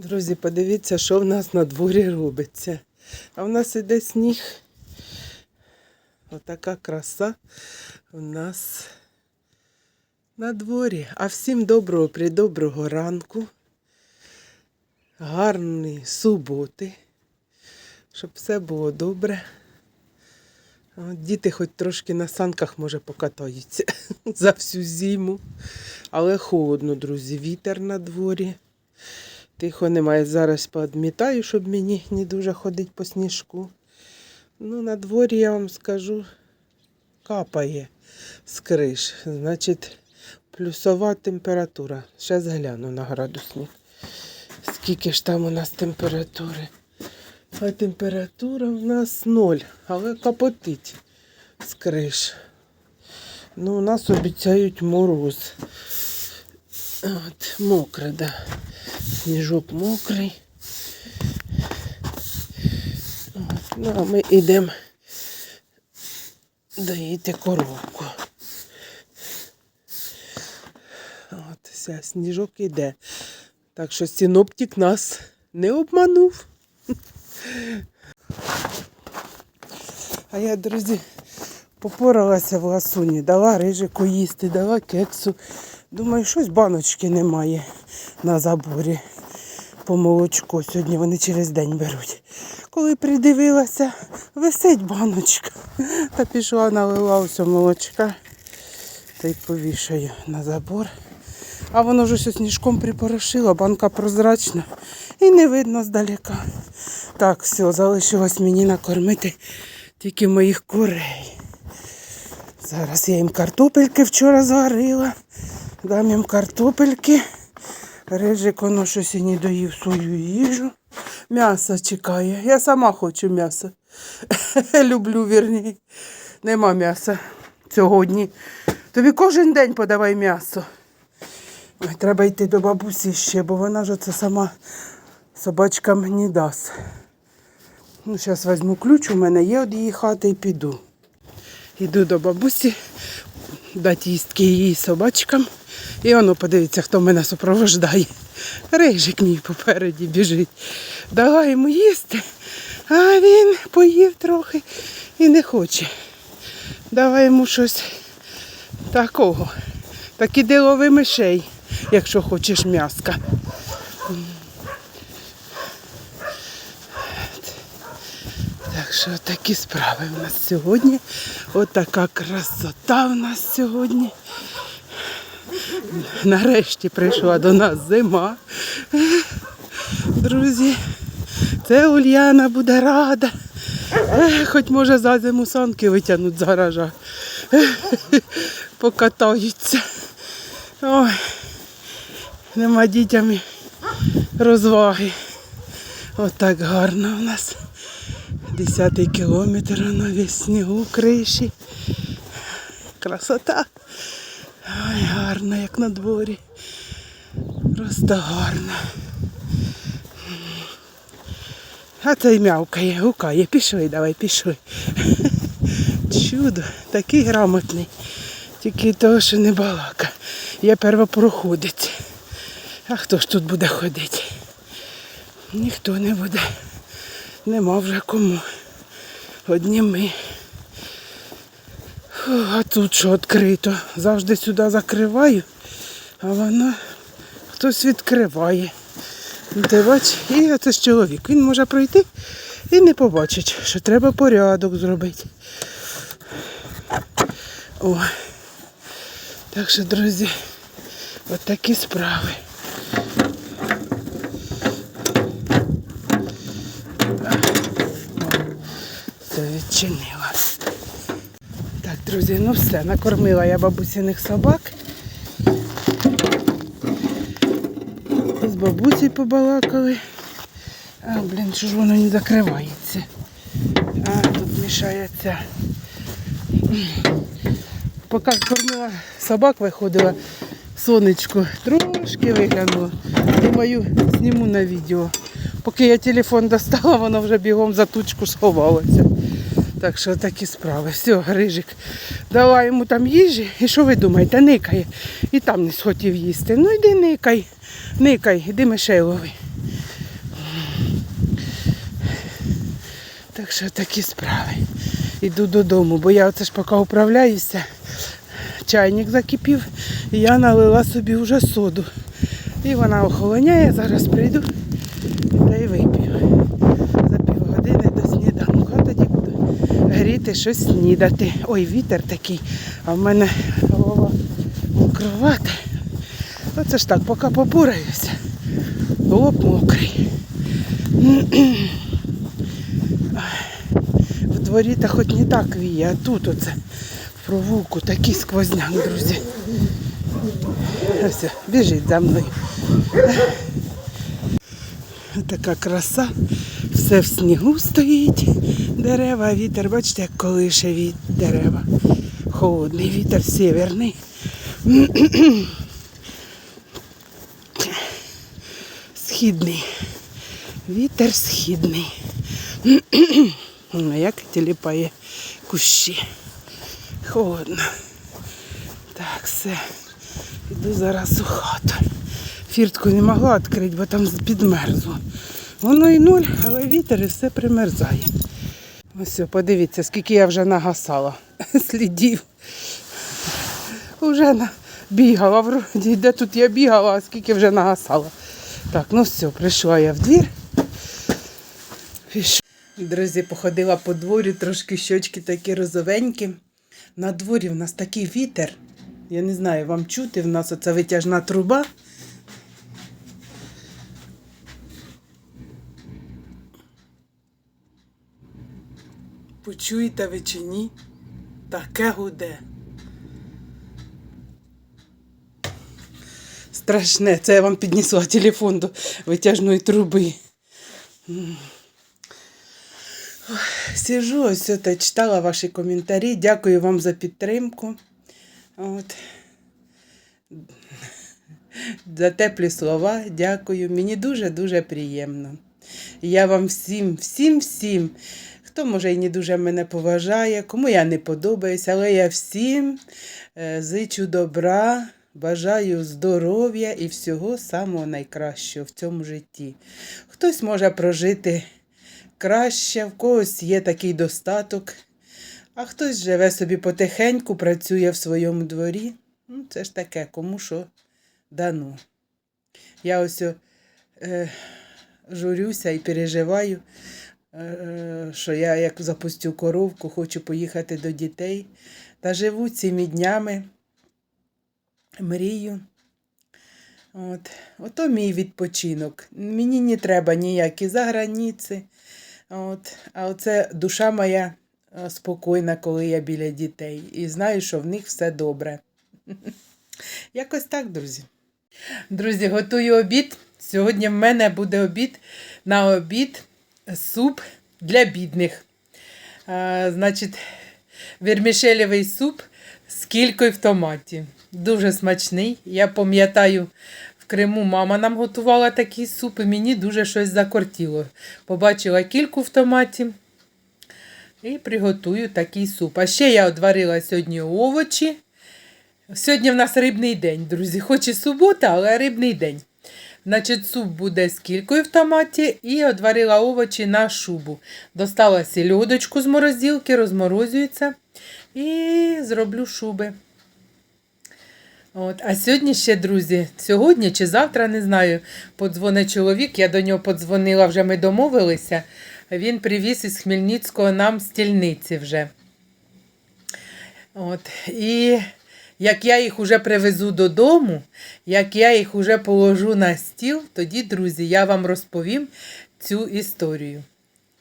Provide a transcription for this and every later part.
Друзі, подивіться, що в нас на дворі робиться. А в нас іде сніг. Отака краса у нас на дворі. А всім доброго, придоброго ранку. Гарної суботи. Щоб все було добре. Діти хоч трошки на санках, може, покатаються за всю зиму. Але холодно, друзі, вітер на дворі. Тихо немає. Зараз поадмітаю, щоб мені не дуже ходити по сніжку. Ну, на дворі я вам скажу, капає з криш. Значить, плюсова температура. Зараз гляну на градусник. Скільки ж там у нас температури? А температура у нас ноль, але капотить з криш. Ну, у нас обіцяють мороз. От, мокре, да. Сніжок мокрий. От, ну, а ми йдемо доїти коровку. От, все, сніжок іде. Так що синоптик нас не обманув. А я, друзі, попоралася в ласуні, дала рижику їсти, дала кексу. Думаю, щось баночки немає на заборі по молочку. Сьогодні вони через день беруть. Коли придивилася, висить баночка. Та пішла, налила усе молочка та й повішаю на забор. А воно вже все сніжком припорошило, банка прозрачна і не видно здалека. Так, все, залишилось мені накормити тільки моїх курей. Зараз я їм картопельки вчора зварила. Дам їм картопельки. Рижик воно щось і не доїв свою їжу. М'ясо чекає. Я сама хочу м'ясо. Люблю, вірні. Нема м'яса сьогодні. Тобі кожен день подавай м'ясо. Ой, треба йти до бабусі ще, бо вона ж це сама собачкам не дасть. Ну, зараз візьму ключ, у мене є від її хати і піду. Йду до бабусі, дати їстки її собачкам. І воно подивиться, хто мене супровождає. Рижик мій попереді біжить. Давай йому їсти, а він поїв трохи і не хоче. Давай йому щось такого. Так іди лови мишей, якщо хочеш м'яска. Так що такі справи в нас сьогодні. Отака красота в нас сьогодні. Нарешті прийшла до нас зима. Друзі, це Ульяна буде рада. Хоч може за зиму санки витягнуть з гаража. Покатаються. Ой, нема дітям розваги. Отак гарно у нас. Десятий кілометр на весь снігу криші. Красота. Ой, гарно, як на дворі. Просто гарно. А цей м'явкає, гукає. Пішли, давай, пішли. Чудо, такий грамотний. Тільки того, що не балака. Я первопроходець. А хто ж тут буде ходити? Ніхто не буде. Нема вже кому. Одні ми. А тут що відкрито. Завжди сюди закриваю, а воно хтось відкриває. Ти бач, і це ж чоловік. Він може пройти і не побачить, що треба порядок зробити. О. Так що, друзі, от такі справи. Все відчинила. Друзі, ну все, накормила я бабусіних собак. З бабусею побалакали. А, блін, що ж воно не закривається. А, тут мішається. Поки кормила собак, виходила сонечко, трошки виглянуло. Думаю, зніму на відео. Поки я телефон достала, воно вже бігом за тучку сховалося. Так що такі справи. Все, Грижик дала йому там їжі. І що ви думаєте, никає. І там не схотів їсти. Ну йди никай, никай, іди мишей лови. Так що такі справи. Іду додому, бо я оце ж поки управляюся. Чайник закипів, і я налила собі вже соду. І вона охолоняє, зараз прийду. Гріти щось снідати. Ой, вітер такий, а в мене голова мокровата. Оце ж так, поки попураюся. Лоб мокрий. В дворі та хоч не так віє, а тут оце в провулку такий сквозняк, друзі. Ось, біжить за мною. Така краса. Все в снігу стоїть, дерева, вітер, бачите, як колише від дерева. Холодний вітер северний. Східний. Вітер східний. Ну, як тіліпає кущі. Холодно. Так, все. Іду зараз у хату. Фіртку не могла відкрити, бо там підмерзло. Воно і нуль, але вітер і все примерзає. Ось, подивіться, скільки я вже нагасала слідів. Уже бігала вроді, де тут я бігала, а скільки вже нагасала. Так, ну все, прийшла я в двір. Пішла. Друзі, походила по дворі, трошки щочки такі розовенькі. На дворі в нас такий вітер. Я не знаю, вам чути, в нас оця витяжна труба. Почуєте ви чи? Таке гуде. Страшне, це я вам піднесла телефон до витяжної труби. Сижу, ось та читала ваші коментарі. Дякую вам за підтримку. От. За теплі слова. Дякую. Мені дуже-дуже приємно. Я вам всім, всім, всім, хто може і не дуже мене поважає, кому я не подобаюся, але я всім е, зичу добра, бажаю здоров'я і всього самого найкращого в цьому житті. Хтось може прожити краще, в когось є такий достаток, а хтось живе собі потихеньку, працює в своєму дворі. Ну, це ж таке, кому що дано. Я ось е, журюся і переживаю, що я як запустю коровку, хочу поїхати до дітей. Та живу цими днями, мрію. От. Ото мій відпочинок. Мені не треба ніякі заграниці. От. А оце душа моя е, спокійна, коли я біля дітей. І знаю, що в них все добре. Якось так, друзі. Друзі, готую обід. Сьогодні в мене буде обід на обід суп для бідних. А, значить, вермішелевий суп з кількою в томаті. Дуже смачний. Я пам'ятаю, в Криму мама нам готувала такий суп, і мені дуже щось закортіло. Побачила кільку в томаті і приготую такий суп. А ще я одварила сьогодні овочі. Сьогодні в нас рибний день, друзі. Хоч і субота, але рибний день. Значить, суп буде з кількою в томаті і одварила овочі на шубу. Достала сільодочку з морозилки, розморозюється і зроблю шуби. От. А сьогодні ще, друзі, сьогодні чи завтра, не знаю, подзвонить чоловік, я до нього подзвонила, вже ми домовилися. Він привіз із Хмельницького нам стільниці вже. От. І як я їх уже привезу додому, як я їх уже положу на стіл, тоді, друзі, я вам розповім цю історію.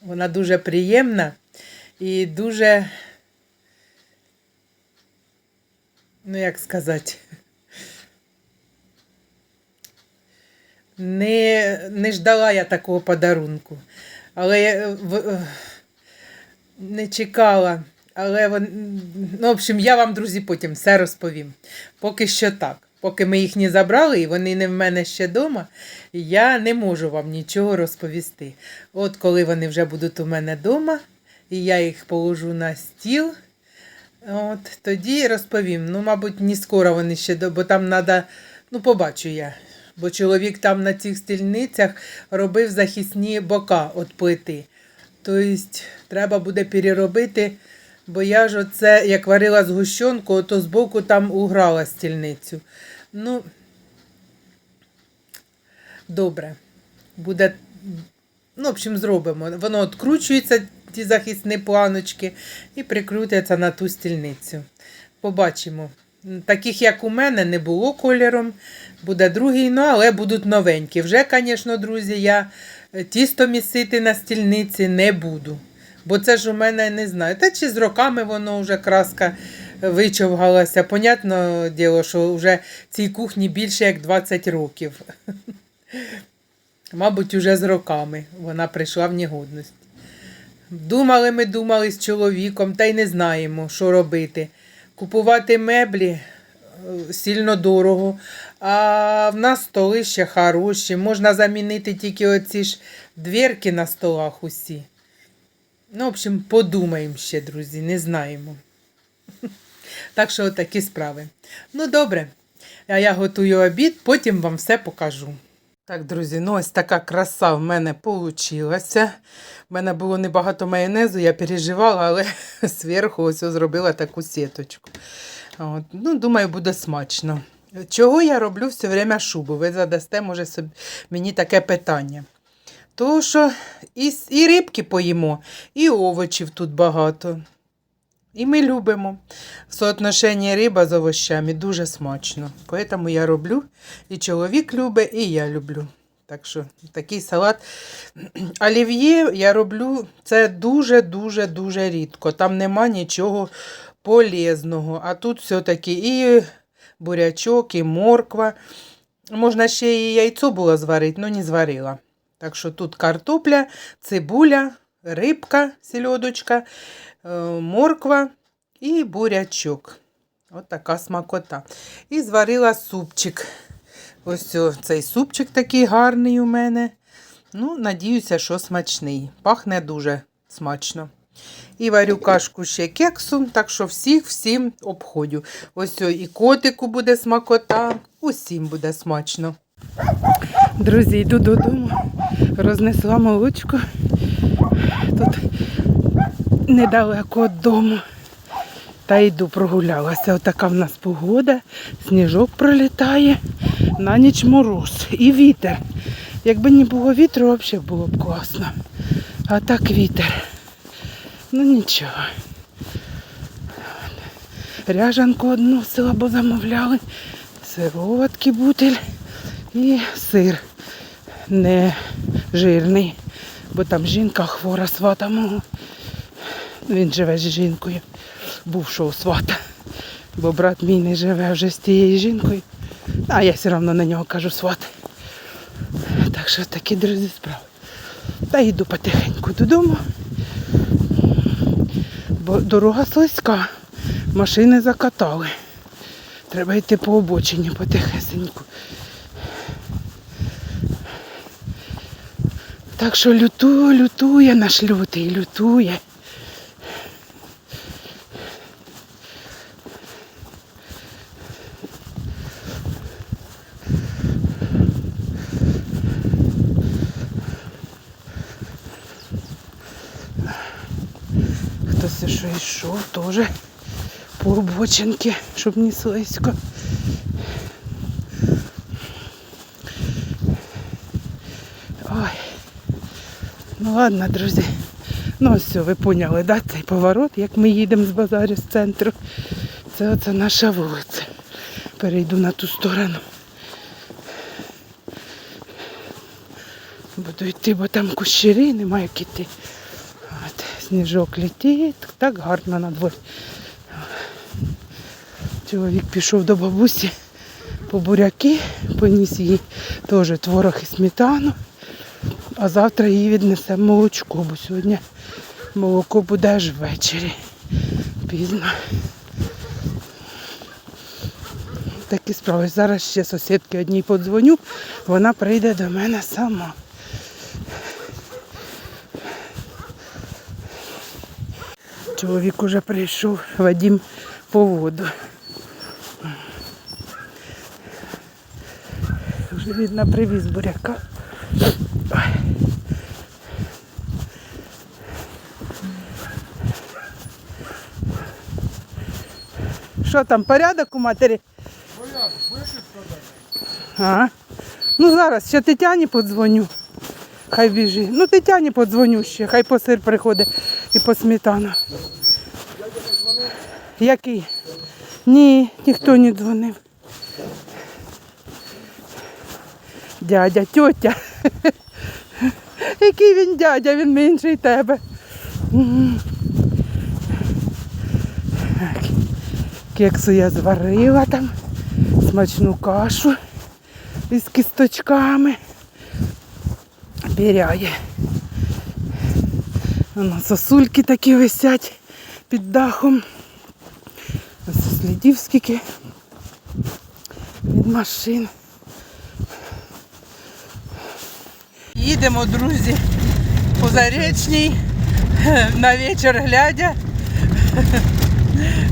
Вона дуже приємна і дуже, ну як сказати, не, не ждала я такого подарунку. Але я в- не чекала. Але вон, ну, в общем, я вам, друзі, потім все розповім. Поки що так. Поки ми їх не забрали, і вони не в мене ще вдома, я не можу вам нічого розповісти. От коли вони вже будуть у мене вдома, і я їх положу на стіл, от, тоді розповім. Ну, мабуть, не скоро вони ще, бо там треба, ну, побачу я. Бо чоловік там на цих стільницях робив захисні бока від плити. Тобто треба буде переробити, бо я ж оце, як варила згущенку, то збоку там уграла стільницю. Ну, добре. Буде, ну, в общем, зробимо. Воно відкручується, ті захисні планочки, і прикрутиться на ту стільницю. Побачимо. Таких, як у мене, не було кольором. Буде другий, ну, але будуть новенькі. Вже, звісно, друзі, я тісто місити на стільниці не буду. Бо це ж у мене не знаю. Та чи з роками воно вже краска вичовгалася. Понятно діло, що вже цій кухні більше як 20 років. Мабуть, уже з роками вона прийшла в негодність. Думали ми думали з чоловіком, та й не знаємо, що робити. Купувати меблі е, сильно дорого, а в нас столи ще хороші. Можна замінити тільки оці ж дверки на столах усі. Ну, в общем, подумаємо ще, друзі, не знаємо. Так що такі справи. Ну, добре. А я готую обід, потім вам все покажу. Так, друзі, ну ось така краса в мене вийшла. У мене було небагато майонезу, я переживала, але зверху ось зробила таку сіточку. От, ну, думаю, буде смачно. Чого я роблю все время шубу? Ви задасте, може, собі, мені таке питання. Тому що і, і рибки поїмо, і овочів тут багато. І ми любимо. В соотношенні риба з овощами дуже смачно. Тому я роблю. І чоловік любить, і я люблю. Так що такий салат. Олів'є я роблю це дуже-дуже-дуже рідко. Там нема нічого полезного. А тут все-таки і бурячок, і морква. Можна ще і яйцо було зварити, але не зварила. Так що тут картопля, цибуля, рибка, сільодочка, е, морква і бурячок. От така смакота. І зварила супчик. Ось цей супчик такий гарний у мене. Ну, надіюся, що смачний. Пахне дуже смачно. І варю кашку ще кексу, так що всіх всім обходю. Ось і котику буде смакота, усім буде смачно. Друзі, йду додому, рознесла молочко. Тут недалеко від дому. Та йду прогулялася. Отака в нас погода, сніжок пролітає, на ніч мороз і вітер. Якби не було вітру, взагалі було б класно. А так вітер. Ну нічого. Ряжанку одну силабо замовляли, сироватки бутиль і сир не жирний, бо там жінка хвора свата мого. Він живе з жінкою, бувшого свата. Бо брат мій не живе вже з тією жінкою. А я все одно на нього кажу сват. Так що такі друзі справи. Та йду потихеньку додому. Бо дорога слизька, машини закатали. Треба йти по обочині потихесеньку. Так що лютує, лютує наш лютий, лютує. Хтось що йшов теж по обочинки, щоб не слизько. Ну ладно, друзі. Ну ось все, ви поняли, да, цей поворот, як ми їдемо з базарю з центру. Це оце наша вулиця. Перейду на ту сторону. Буду йти, бо там кущері, немає як іти. От, сніжок летить, так гарно на дворі. Чоловік пішов до бабусі по буряки, поніс їй теж творог і сметану. А завтра їй віднесемо молочко, бо сьогодні молоко буде аж ввечері. Пізно. Такі справи. Зараз ще сусідки одній подзвоню, вона прийде до мене сама. Чоловік уже прийшов, Вадім по воду. Вже видно привіз буряка. Ой. Що там, порядок у матері? А? Ну зараз ще Тетяні подзвоню. Хай біжить. Ну Тетяні подзвоню ще, хай по сир приходить і по сметану. Який? Ні, ніхто не дзвонив. Дядя, тьотя. Який він дядя, він менший тебе. М. Так. Кексу я зварила там, смачну кашу із кісточками. Біряє. Воно сосульки такі висять під дахом. Ось слідів скільки від машин. Їдемо, друзі, по заречній, на вечір глядя,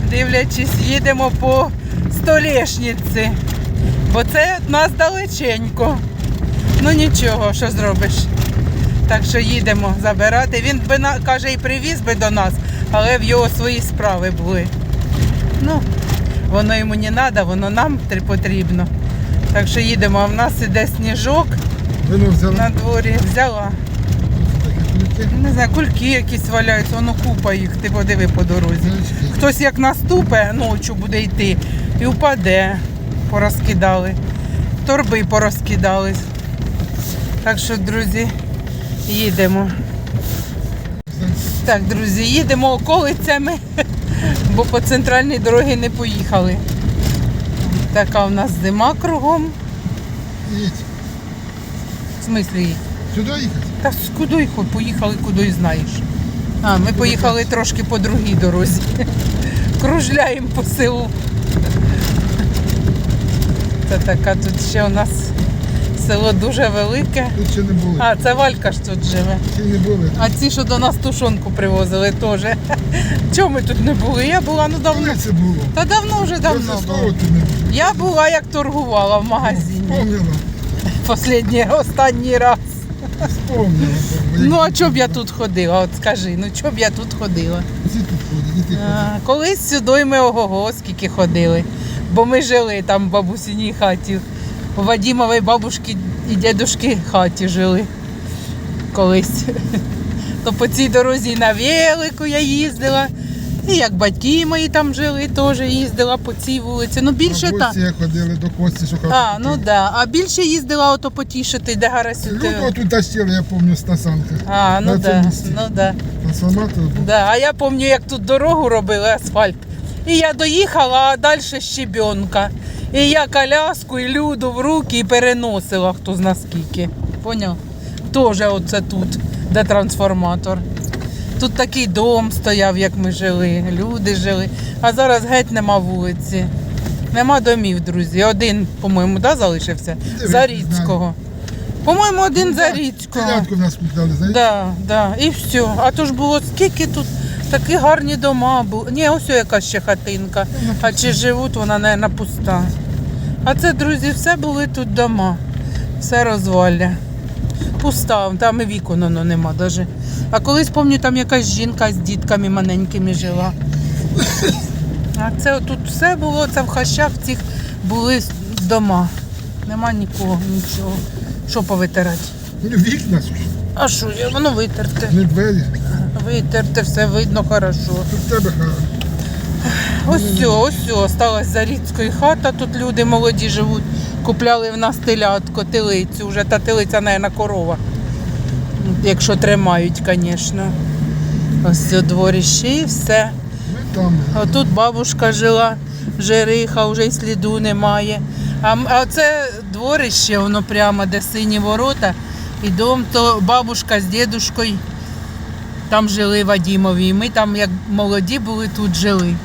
дивлячись, їдемо по столешниці, бо це від нас далеченько. Ну нічого, що зробиш. Так що їдемо забирати. Він би каже і привіз би до нас, але в його свої справи були. Ну, воно йому не треба, воно нам потрібно. Так що їдемо, а в нас іде сніжок на дворі. Взяла. Не знаю, кульки якісь валяються, воно купа їх, ти подиви по дорозі. Хтось як наступе, ночі буде йти і впаде, порозкидали. Торби порозкидали. Так що, друзі, їдемо. Так, друзі, їдемо околицями, бо по центральній дорогі не поїхали. Така у нас зима кругом. Їдь. В смислі їдь? Сюди їхати? Та куди хоч поїхали, куди знаєш. А, ми поїхали трошки по другій дорозі. Кружляємо по селу. Це така тут ще у нас село дуже велике. Тут ще не були. А, це Валька ж тут живе. Ще не були. А ці, що до нас тушонку привозили теж. Чому ми тут не були? Я була ну давно. Коли це було? Та давно вже давно Я було. ти не був. Я була як торгувала в магазині. Вспомнила. Останній, останній Вспомнила. Ну а чого б я тут ходила? От скажи, ну чого б я тут ходила? Всі тут ходять, і ти ходиш. А, колись сюди ми ого-го, скільки ходили. Бо ми жили там в бабусиній хаті. У Вадімової бабушки і дідушки хаті жили колись. То по цій дорозі і на велику я їздила. І як батьки мої там жили, теж їздила по цій вулиці. Ну більше А так. гості ходили до Кості шукати. А, ну да. А більше їздила ото потішити, де Гарасю. Люди тут тащили, я пам'ятаю, з Тасанки. А, ну на да. цьому місці. Ну да. Трансформатор був. Да, а я пам'ятаю, як тут дорогу робили асфальт. І я доїхала, а далі щебенка. І я коляску і люду в руки і переносила, хто зна скільки. Поняв? Тоже оце тут, де трансформатор. Тут такий дом стояв, як ми жили, люди жили. А зараз геть нема вулиці. Нема домів, друзі. Один, по-моєму, да, залишився? Де Зарідського. По-моєму, один Зарідського. Телятку в нас купляли, знаєш? Да, да, і все. А то ж було скільки тут такі гарні дома були. Ні, ось яка ще хатинка. А чи живуть, вона, мабуть, пуста. А це, друзі, все були тут дома. Все розвалля. Пуста, там і вікон воно нема даже. А колись пам'ятаю, там якась жінка з дітками маленькими жила. А це тут все було, це в хащах цих були дома. Нема нікого, нічого. Що повитирати? Ну, Вікна, А що, воно витерте. не двері. Витерте, все видно хорошо. Тут тебе хара. Ось все, ось все, осталась Зарідської хата, тут люди молоді живуть. Купляли в нас телятко, телицю, вже та телиця, мабуть, корова. Якщо тримають, звісно. Ось це дворище і все. А тут бабушка жила, жериха, вже й сліду немає. А, а це дворище, воно прямо, де сині ворота. І дом, то бабушка з дідушкою там жили Вадімові. І ми там, як молоді були, тут жили.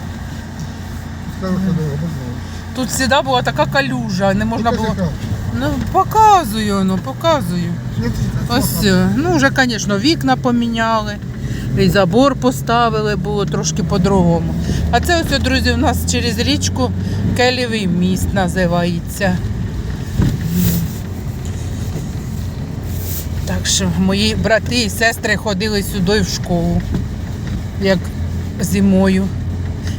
Тут завжди була така калюжа, не можна було. Ну, показую, ну, показую. Ось, ну вже, звісно, вікна поміняли, і забор поставили, було трошки по-другому. А це ось, друзі, у нас через річку Келівий міст називається. Так що мої брати і сестри ходили сюди в школу, як зимою.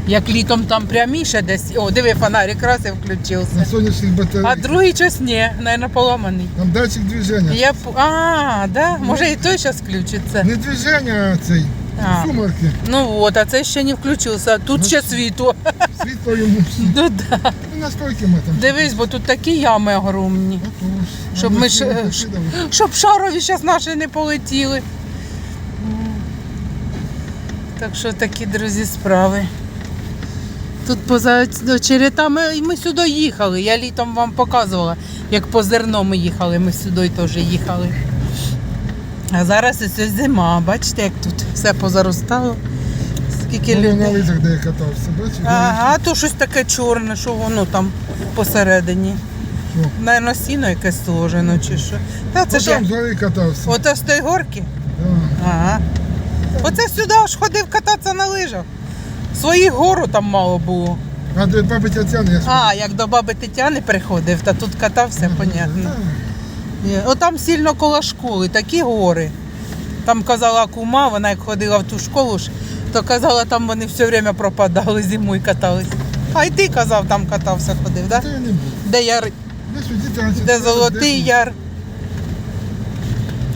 Як літом там пряміше десь. О, диви, фонарик раз і На включився. сонячних А другий час ні, мабуть, поламаний. Там датчик движення. Я п- а, да? Може і той зараз включиться. Не движення, а цей. А. Сумерки. Ну от, а це ще не включився. Тут Ну, ще світло. Світло йому. Ну да. Ну, настільки ми там. Дивись, бо тут такі ями огромні. Отож. Щоб ми ж- е. Щоб шарові зараз наші не полетіли. Так що такі, друзі, справи. Тут поза очеретами і ми сюди їхали. Я літом вам показувала, як по зерно ми їхали, ми сюди теж їхали. А зараз ось зима, бачите, як тут все позаростало. Скільки на людей. лижах, де я катався, бачиш? Ага, то щось таке чорне, що воно там посередині. Що? Наверно, сіно якесь сложено чи що. Та це ж я. там згори катався. Ото з тої горки? Да. Ага. Оце сюди аж ходив кататися на лижах. Своїх гору там мало було. А до баби Тетяни я А, як до баби Тетяни приходив, та тут катався, понятно. Так. Ні, Отам сильно коло школи, такі гори. Там казала кума, вона як ходила в ту школу, ж, то казала, там вони все время пропадали, зимою катались. А й ти казав, там катався, ходив, да? Та я не був. Де яр, де золотий яр.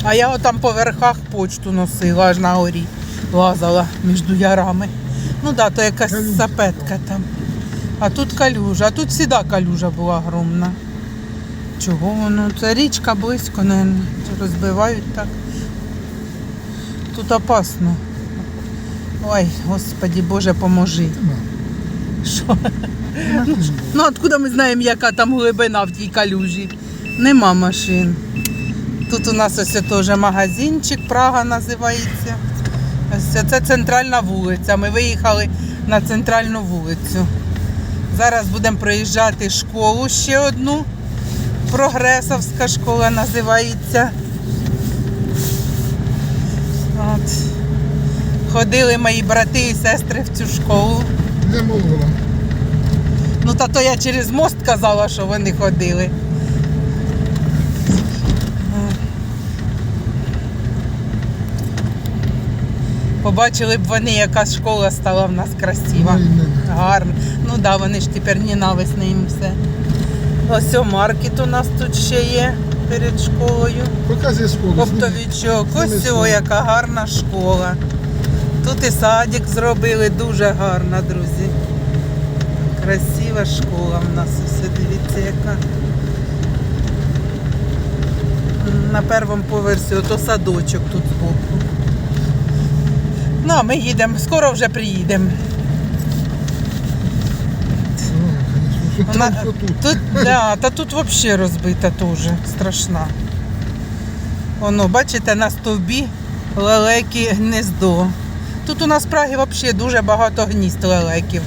А я отам по верхах почту носила, аж на горі лазала між ярами. Ну да, то якась Калюжа. сапетка там. А тут калюжа, а тут всіда калюжа була огромна. Чого воно? Це річка близько, не розбивають так. Тут опасно. Ой, господі Боже, поможи. Що? Ну, откуда ми знаємо, яка там глибина в тій калюжі? Нема машин. Тут у нас ось теж магазинчик, Прага називається. Ось це центральна вулиця. Ми виїхали на центральну вулицю. Зараз будемо проїжджати школу ще одну. Прогресовська школа називається. От. Ходили мої брати і сестри в цю школу. Не молола. Ну, та то я через мост казала, що вони ходили. Побачили б вони, яка школа стала в нас красива. Гарно. Ну так, да, вони ж тепер ненависне їм все. Ось маркет у нас тут ще є перед школою. Показує школу. Оптовичок, Зніми ось о, яка гарна школа. Тут і садик зробили, дуже гарна, друзі. Красива школа в нас ось, дивіться, яка. На першому поверсі, ото садочок тут збоку. Ну, а ми їдемо, скоро вже приїдемо. Вона, тут? да, та тут взагалі розбита теж, страшна. Воно, бачите, на стовбі лелеки гнездо. Тут у нас в Прагі взагалі дуже багато гнізд лелеків.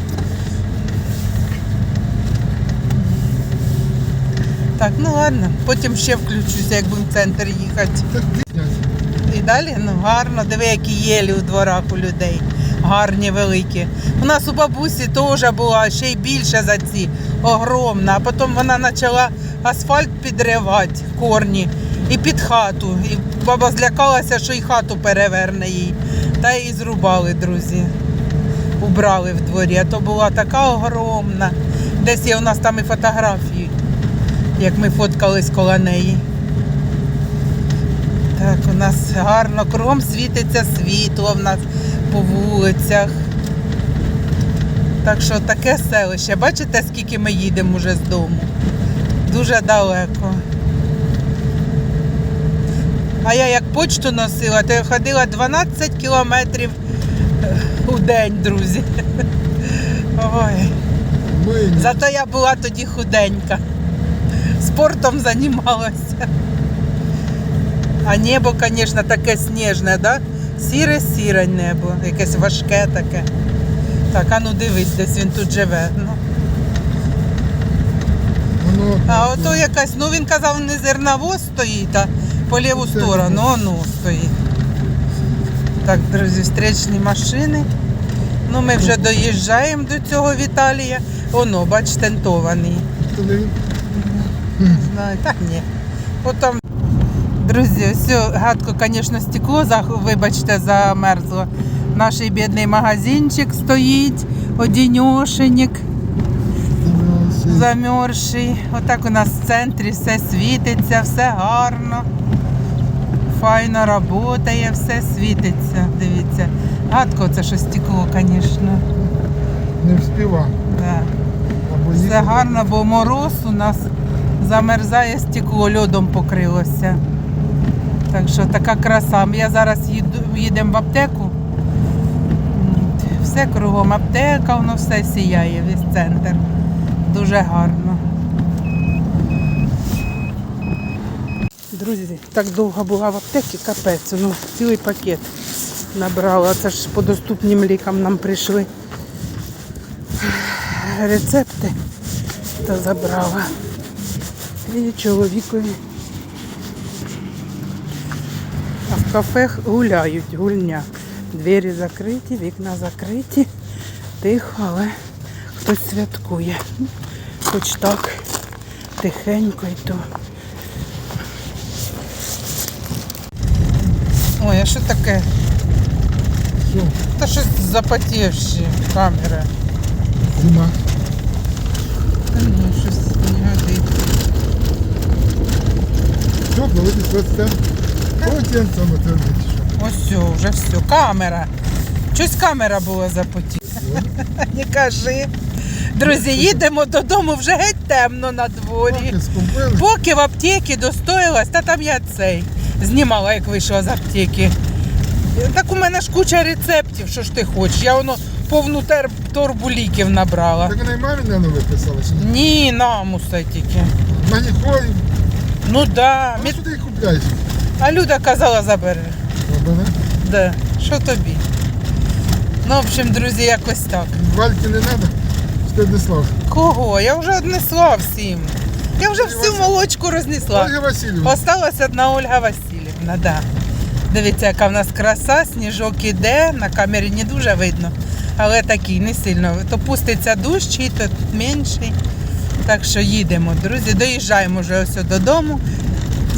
Так, ну ладно, потім ще включуся, як будемо в центр їхати. І далі ну гарно, диви, які єлі у дворах у людей. Гарні, великі. У нас у бабусі теж була ще й більше за ці, огромна. А потім вона почала асфальт підривати, корні, і під хату. І баба злякалася, що й хату переверне їй. Та її зрубали, друзі. Убрали в дворі. А то була така огромна. Десь є у нас там і фотографії, як ми фоткались коло неї. Так, у нас гарно, кругом світиться світло в нас по вулицях. Так що таке селище. Бачите, скільки ми їдемо вже з дому? Дуже далеко. А я як почту носила, то я ходила 12 кілометрів е, у день, друзі. Ой. Зато я була тоді худенька. Спортом займалася. А небо, звісно, таке сніжне, да? Сіре-сіре небо, якесь важке таке. Так, а ну дивись, десь він тут живе. Ну. воно. А ото якась, ну він казав, не зерновоз стоїть, а по ліву сторону, оно стоїть. Так, друзі, встречні машини. Ну, ми вже доїжджаємо до цього Віталія. Оно, бач, тентований. Знаю, так ні. От там, друзі, все гадко, звісно, стекло, вибачте, замерзло. Наш бідний магазинчик стоїть. одіньошенік замерзший. Отак у нас в центрі все світиться, все гарно. Файно працює, все світиться. Дивіться. Гадко це що стекло, звісно. Не вспіва. Да. Все гарно, бо мороз у нас замерзає стекло, льодом покрилося. Так що така краса. Я зараз їдемо в аптеку. Все кругом аптека, воно все сіяє, весь центр. Дуже гарно. Друзі, так довго була в аптеці, капець, ну цілий пакет набрала. Це ж по доступним лікам нам прийшли рецепти та забрала. І чоловікові. А в кафе гуляють, гульня. Двері закриті, вікна закриті. Тихо, але хтось святкує. Хоч так тихенько і то. Ой, а що таке? Що? Та щось запотівші камера. Зима. Та ну, щось не годиться. Все, коли Полотенцем отернуть. Ось все, вже все. Камера. Щось камера була запотіла. Не кажи. Друзі, їдемо додому, вже геть темно на дворі. Поки скупили. Поки в аптеці достоїлась, та там я цей знімала, як вийшла з аптеки. Так у мене ж куча рецептів, що ж ти хочеш. Я воно повну тер- торбу ліків набрала. Так вона і мамі, не виписала, чи ні? Ні, намуса тільки. Маніхолів. Ну да. А Мі- що ти їх купляєш? А Люда казала, забери. Бабана? Да. Що тобі? Ну, в общем, друзі, якось так. Вальки не треба? Що ти слав? Кого? Я вже однесла всім. Я вже всю молочку рознесла. Ольга Васильівна. Осталась одна Ольга Васильівна, да. Дивіться, яка в нас краса, сніжок іде, на камері не дуже видно, але такий, не сильно. То пуститься дужчий, то менший. Так що їдемо, друзі, доїжджаємо вже ось додому.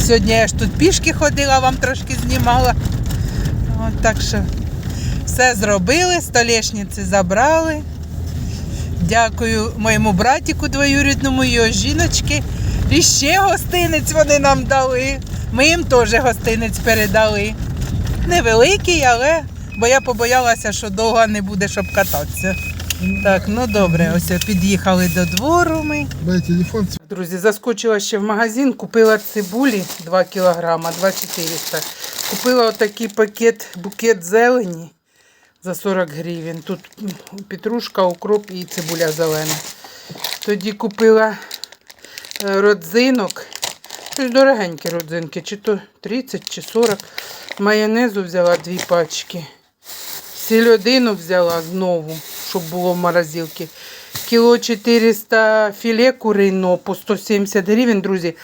Сьогодні я ж тут пішки ходила, вам трошки знімала. От, так що все зробили, столешниці забрали. Дякую моєму братіку двоюрідному, його жіночки. І ще гостинець вони нам дали. Ми їм теж гостинець передали. Невеликий, але бо я побоялася, що довго не буде, щоб кататися. Так, ну добре, ось під'їхали до двору ми. Дай телефон. Друзі, заскочила ще в магазин, купила цибулі 2 кілограма, 2,400. Купила отакий пакет, букет зелені за 40 гривень. Тут петрушка, укроп і цибуля зелена. Тоді купила е, родзинок. Дорогенькі родзинки, чи то 30, чи 40. Майонезу взяла дві пачки. Сільодину взяла знову, щоб було в морозилці. Кіло 400 філе курино по 170 гривень, друзі.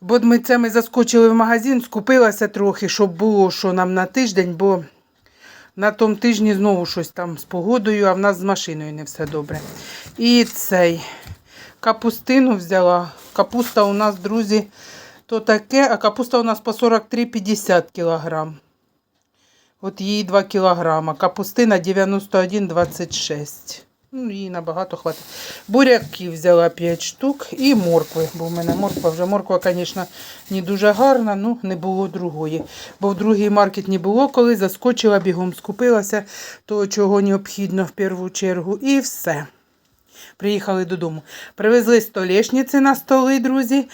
Бо ми це ми заскочили в магазин, скупилася трохи, щоб було що нам на тиждень, бо на тому тижні знову щось там з погодою, а в нас з машиною не все добре. І цей капустину взяла. Капуста у нас, друзі, то таке, а капуста у нас по 43,50 кілограм. От їй 2 кілограма. Капустина 91,26. Ну, їй набагато хватить. Буряки взяла 5 штук і моркви. Бо в мене морква вже морква, звісно, не дуже гарна, ну не було другої. Бо в другий маркет не було, коли заскочила бігом, скупилася того, чого необхідно в першу чергу. І все. Приїхали додому. Привезли столешниці на столи, друзі.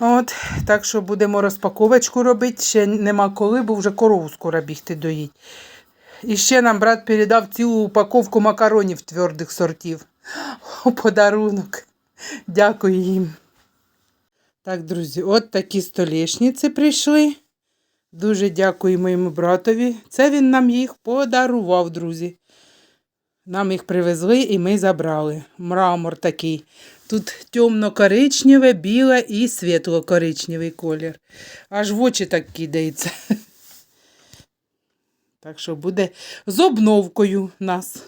От, так що будемо розпаковочку робити. Ще нема коли, бо вже корову скоро бігти доїть. І ще нам брат передав цілу упаковку макаронів твердих сортів. У подарунок. Дякую їм. Так, друзі, от такі столешниці прийшли. Дуже дякую моєму братові. Це він нам їх подарував, друзі. Нам їх привезли і ми забрали. Мрамор такий. Тут темно-коричневе, біле і світло-коричневий колір. Аж в очі так кидається. Так що буде з обновкою нас.